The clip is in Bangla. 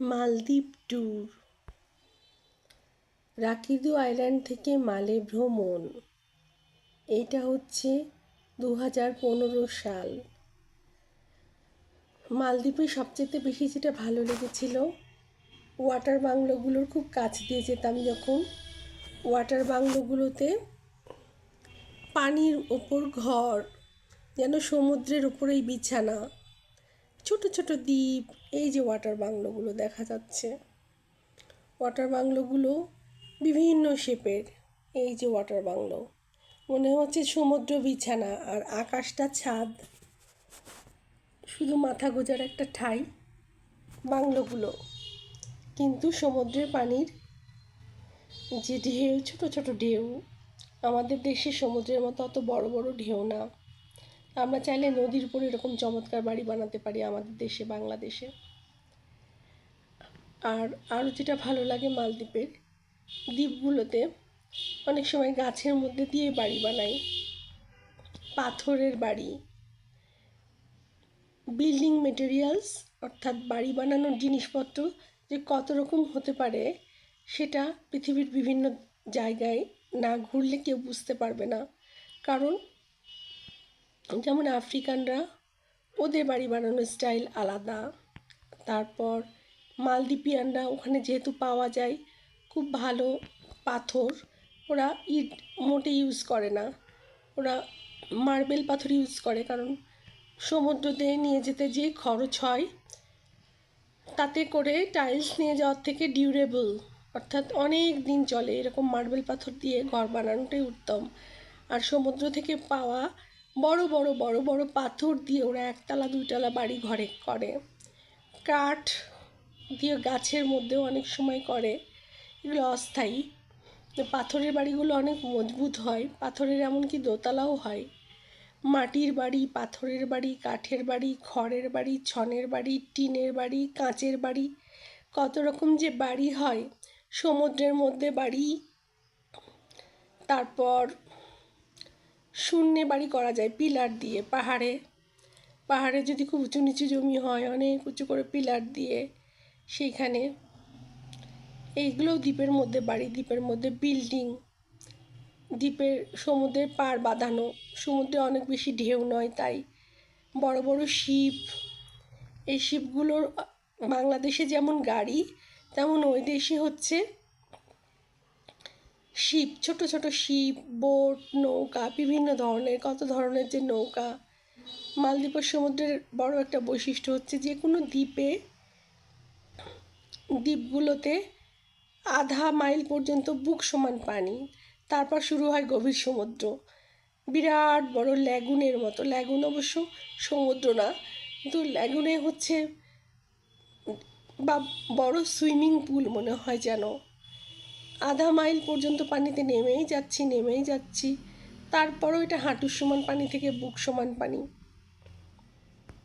মালদ্বীপ ট্যুর। রাকিদু আইল্যান্ড থেকে মালে ভ্রমণ। এইটা হচ্ছে দু হাজার পনেরো সাল। মালদ্বীপে সবচেয়ে বেশি যেটা ভালো লেগেছিল ওয়াটার বাংলোগুলোর খুব কাছ দিয়ে যেতাম যখন। ওয়াটার বাংলোগুলোতে পানির ওপর ঘর, যেন সমুদ্রের ওপরেই বিছানা। ছোট ছোট দ্বীপ, এই যে ওয়াটার বাংলোগুলো দেখা যাচ্ছে। ওয়াটার বাংলোগুলো বিভিন্ন শেপের এই যে ওয়াটার বাংলো। মনে হচ্ছে সমুদ্র বিছানা আর আকাশটা ছাদ। শুধু মাথা গোজার একটা ঠাই বাংলোগুলো। কিন্তু সমুদ্রের পানির যে ঢেউ, ছোট ছোট ঢেউ, আমাদের দেশে সমুদ্রের মতো অত বড় বড় ঢেউ না। আমরা চাইলে নদীর উপর এরকম চমৎকার বাড়ি বানাতে পারি আমাদের দেশে, বাংলাদেশে। আর আরও যেটা ভালো লাগে মালদ্বীপের, দ্বীপগুলোতে অনেক সময় গাছের মধ্যে দিয়ে বাড়ি বানাই। পাথরের বাড়ি। বিল্ডিং মেটেরিয়ালস, অর্থাৎ বাড়ি বানানোর জিনিসপত্র যে কত রকম হতে পারে, সেটা পৃথিবীর বিভিন্ন জায়গায় না ঘুরলে কেউ বুঝতে পারবে না। কারণ যেমন আফ্রিকানরা, ওদের বাড়ি বানানোর স্টাইল আলাদা। তারপর মালদ্বীপিয়ানরা, ওখানে যেহেতু পাওয়া যায়, খুব ভালো পাথর, ওরা ইট মোটে ইউজ করে না। ওরা মার্বেল পাথর ইউজ করে, কারণ সমুদ্রতে নিয়ে যেতে যে খরচ হয়, তাতে করে টাইলস নিয়ে যাওয়ার থেকে ডিউরেবল অর্থাৎ অনেক দিন চলে এরকম মার্বেল পাথর দিয়ে ঘর বানানোটাই উত্তম। আর সমুদ্র থেকে পাওয়া বড় বড় বড় বড় পাথর দিয়ে ওরা একতলা, দুইতলা বাড়ি ঘরে করে। কাঠ দিয়ে গাছের মধ্যেও অনেক সময় করে। এগুলো অস্থায়ী। পাথরের বাড়িগুলো অনেক মজবুত হয়। পাথরের এমনকি দোতলাও হয়। মাটির বাড়ি, পাথরের বাড়ি, কাঠের বাড়ি, খড়ের বাড়ি, ছনের বাড়ি, টিনের বাড়ি, কাঁচের বাড়ি। কত রকম যে বাড়ি হয়। সমুদ্রের মধ্যে বাড়ি, তারপর শূন্যে বাড়ি করা যায় পিলার দিয়ে, পাহাড়ে। পাহাড়ে যদি খুব উঁচু নিচু জমি হয়, অনেক উঁচু করে পিলার দিয়ে সেইখানে। এইগুলোও দ্বীপের মধ্যে বাড়ি দ্বীপের মধ্যে বিল্ডিং দ্বীপের সমুদ্রের পার বাঁধানো। সমুদ্রে অনেক বেশি ঢেউ নয়, তাই বড় বড় শিপ। এই শিপগুলোর বাংলাদেশে যেমন গাড়ি, তেমন ওই দেশে হচ্ছে শিপ, ছোট ছোট শিপ, বোট, নৌকা, বিভিন্ন ধরনের, কত ধরনের যে নৌকা। মালদ্বীপের সমুদ্রের বড় একটা বৈশিষ্ট্য হচ্ছে যে কোনো দ্বীপে, দ্বীপগুলোতে আধা মাইল পর্যন্ত বুক সমান পানি। তারপর শুরু হয় গভীর সমুদ্র। বিরাট বড় ল্যাগুনের মতো। ল্যাগুন অবশ্য সমুদ্র না। কিন্তু ল্যাগুনে হচ্ছে বা বড় সুইমিং পুল মনে হয় যেন। আধা মাইল পর্যন্ত পানিতে নেমেই যাচ্ছি নেমেই যাচ্ছি। তারপরও এটা হাঁটুর সমান পানি থেকে বুক সমান পানি।